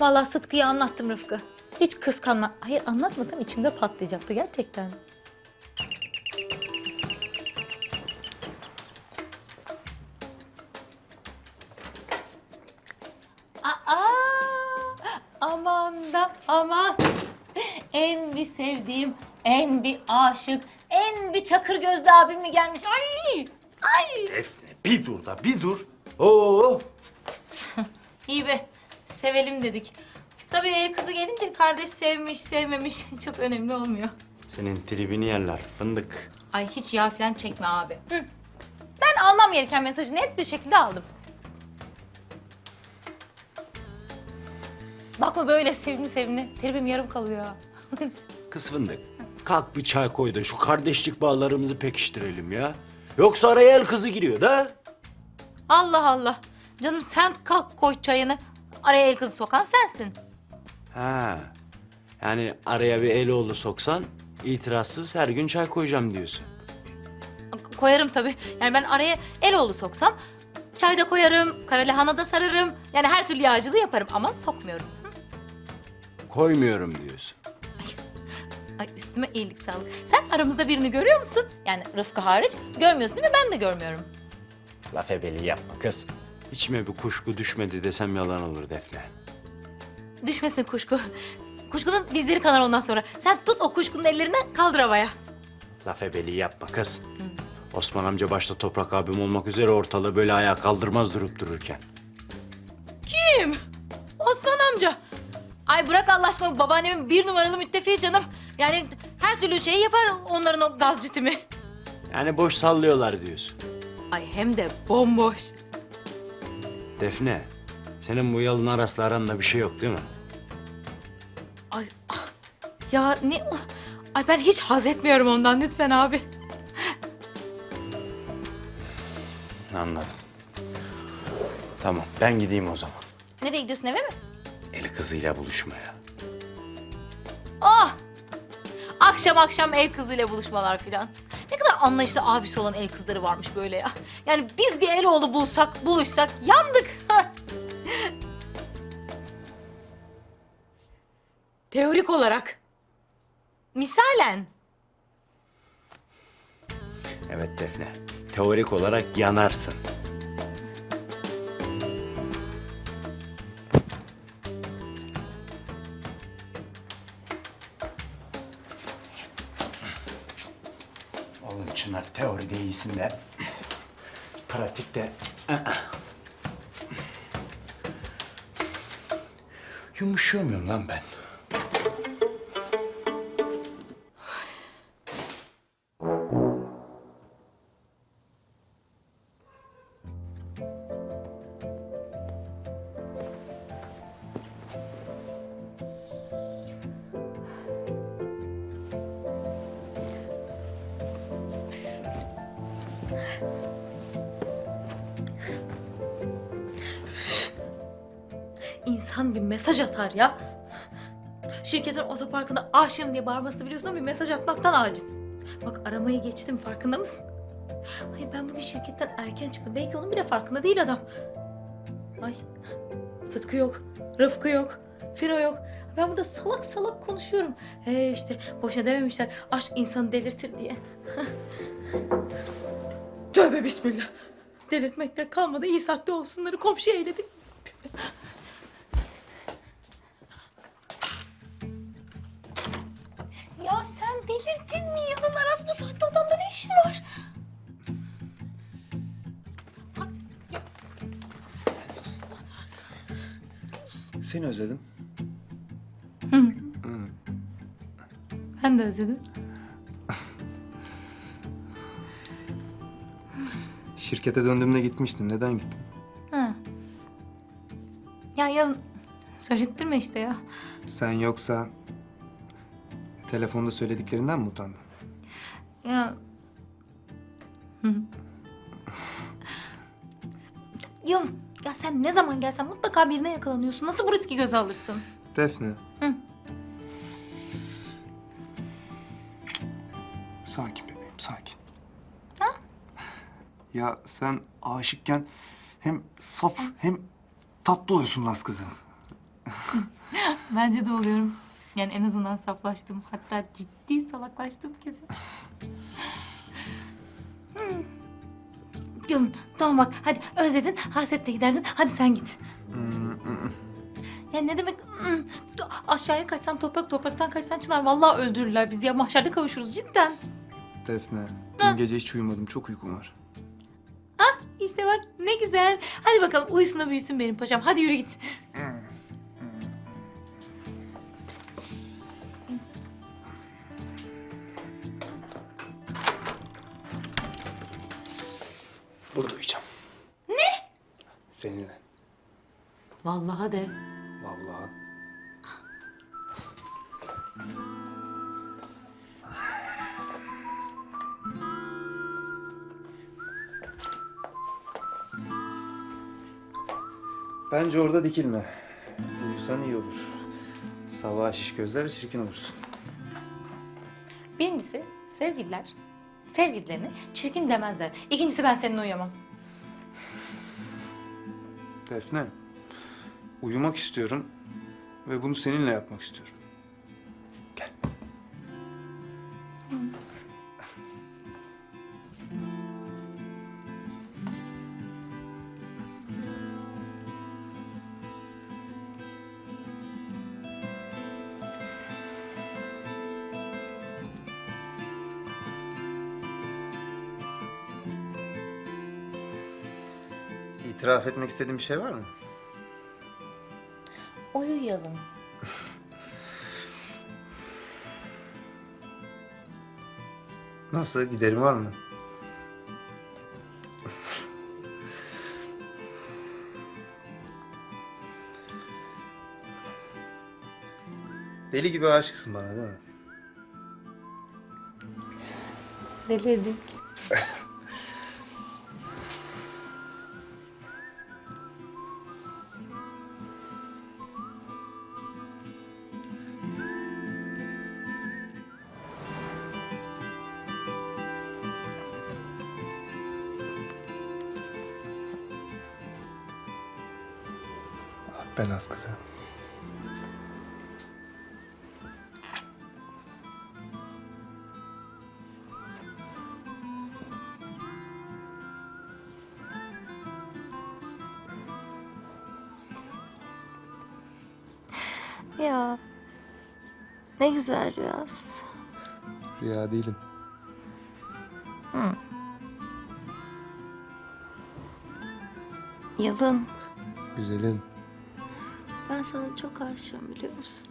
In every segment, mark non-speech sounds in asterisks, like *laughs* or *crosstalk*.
Vallahi Sıtkı'ya anlattım Rıfkı. Hiç kıskanma. Hayır anlatmasam içimde patlayacaktı gerçekten. Aa, aman da aman. En bir sevdiğim, en bir aşık, en bir çakır gözlü abim mi gelmiş? Ay! Ay! Defne bir dur da bir dur. Oo. İyi be. Sevelim dedik. Tabii kızı gelince kardeş sevmiş, sevmemiş *laughs* çok önemli olmuyor. Senin tribini yerler fındık. Ay hiç yağ falan çekme abi. Hı. Ben almam gereken mesajı net bir şekilde aldım. Bakma böyle sevimli sevimli. Tribim yarım kalıyor. *laughs* Kız fındık. Kalk bir çay koy da şu kardeşlik bağlarımızı pekiştirelim ya. Yoksa araya el kızı giriyor da. Allah Allah. Canım sen kalk koy çayını. Araya el kızı sokan sensin. Ha. Yani araya bir el oğlu soksan itirazsız her gün çay koyacağım diyorsun. Koyarım tabii. Yani ben araya Eloğlu soksam çay da koyarım, kara lahana da sararım. Yani her türlü yağcılığı yaparım ama sokmuyorum. Koymuyorum diyorsun. Ay üstüme iyilik sağlık. Sen aramızda birini görüyor musun? Yani Rıfkı hariç görmüyorsun değil mi? Ben de görmüyorum. Laf ebeli yapma kız. İçime bir kuşku düşmedi desem yalan olur Defne. Düşmesin kuşku. Kuşkunun dizleri kanar ondan sonra. Sen tut o kuşkunun ellerinden kaldır havaya. Laf ebeli yapma kız. Osman amca başta Toprak abim olmak üzere ortalığı böyle ayağa kaldırmaz durup dururken. Kim? Osman amca. Ay bırak Allah aşkına babaannemin bir numaralı müttefiği canım. Yani her türlü şeyi yapar onların o gaz jitimi. Yani boş sallıyorlar diyorsun. Ay hem de bomboş. Defne, senin bu yalın arasla aranda bir şey yok değil mi? Ay ah, ya ne Ay ben hiç haz etmiyorum ondan lütfen abi. Anladım. Tamam, ben gideyim o zaman. Nereye gidiyorsun eve mi? El kızıyla buluşmaya. Ah! Akşam akşam el kızıyla buluşmalar filan. Kadar anlayışlı abisi olan el kızları varmış böyle ya. Yani biz bir el oğlu bulsak, buluşsak yandık. *laughs* Teorik olarak. Misalen. Evet Defne, teorik olarak yanarsın. Teoride iyisin de pratikte yumuşuyor muyum lan ben? İnsan bir mesaj atar ya. Şirketin otoparkında aşığım diye bağırmasını biliyorsun ama bir mesaj atmaktan aciz. Bak aramayı geçtim farkında mısın? Ay ben bugün şirketten erken çıktım. Belki onun bile farkında değil adam. Ay Sıtkı yok, Rıfkı yok, Firo yok. Ben burada salak salak konuşuyorum. He işte boşa dememişler aşk insanı delirtir diye. Tövbe bismillah. Delirtmekte kalmadı. İyi saatte olsunları komşu eyledi. Seni özledim. Hı, Hı. ben de özledim. Şirkete döndüğümde gitmiştin. Neden gittin? Ha. Ya yarın söylettirme işte ya. Sen yoksa telefonda söylediklerinden mi utandın? Ya. Hı. ya sen ne zaman gelsen mutlaka birine yakalanıyorsun. Nasıl bu riski göze alırsın? Defne. Hı. Sakin bebeğim sakin. Ha? Ya sen aşıkken hem saf hem tatlı oluyorsun Laz kızım. *laughs* Bence de oluyorum. Yani en azından saflaştım. Hatta ciddi salaklaştım kesin. Canım tamam bak hadi özledin hasretle giderdin hadi sen git. Hmm, hmm. Ya ne demek hmm, aşağıya kaçsan toprak topraktan kaçsan çınar vallahi öldürürler bizi ya mahşerde kavuşuruz cidden. Defne, Ha. dün gece hiç uyumadım. Çok uykum var. Ah işte bak ne güzel. Hadi bakalım uyusun da büyüsün benim paşam hadi yürü git. Burada uyuyacağım. Ne? Seninle. Vallahi de. Vallahi. Bence orada dikilme. Uyusan iyi olur. Sabah şiş gözler çirkin olursun. Birincisi sevgililer sevgililerine çirkin demezler. İkincisi ben seninle uyuyamam. Defne, uyumak istiyorum ve bunu seninle yapmak istiyorum. İtiraf etmek istediğin bir şey var mı? Uyuyalım. *laughs* Nasıl? Giderim var mı? *laughs* Deli gibi aşıksın bana değil mi? Delirdik. *laughs* Ben az kızı. Ya ne güzel rüya. Rüya değilim. Hı. Yalın Güzelim. Ben sana çok aşığım biliyor musun?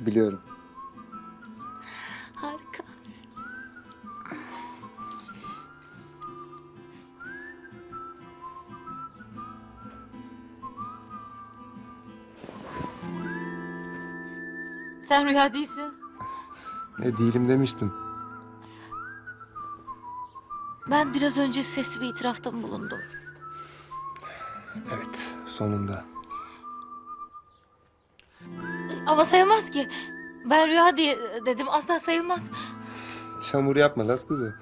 Biliyorum. Harika. Sen rüya değilsin. Ne değilim demiştim. Ben biraz önce sesli bir itirafta mı bulundum? Evet, sonunda. Ama sayılmaz ki. Ben rüya diye dedim asla sayılmaz. Çamur yapma las kızı.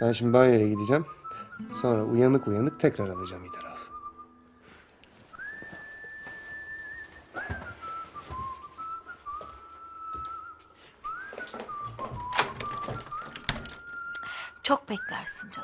Ben şimdi banyoya gideceğim. Sonra uyanık uyanık tekrar alacağım itiraf. Çok beklersin canım.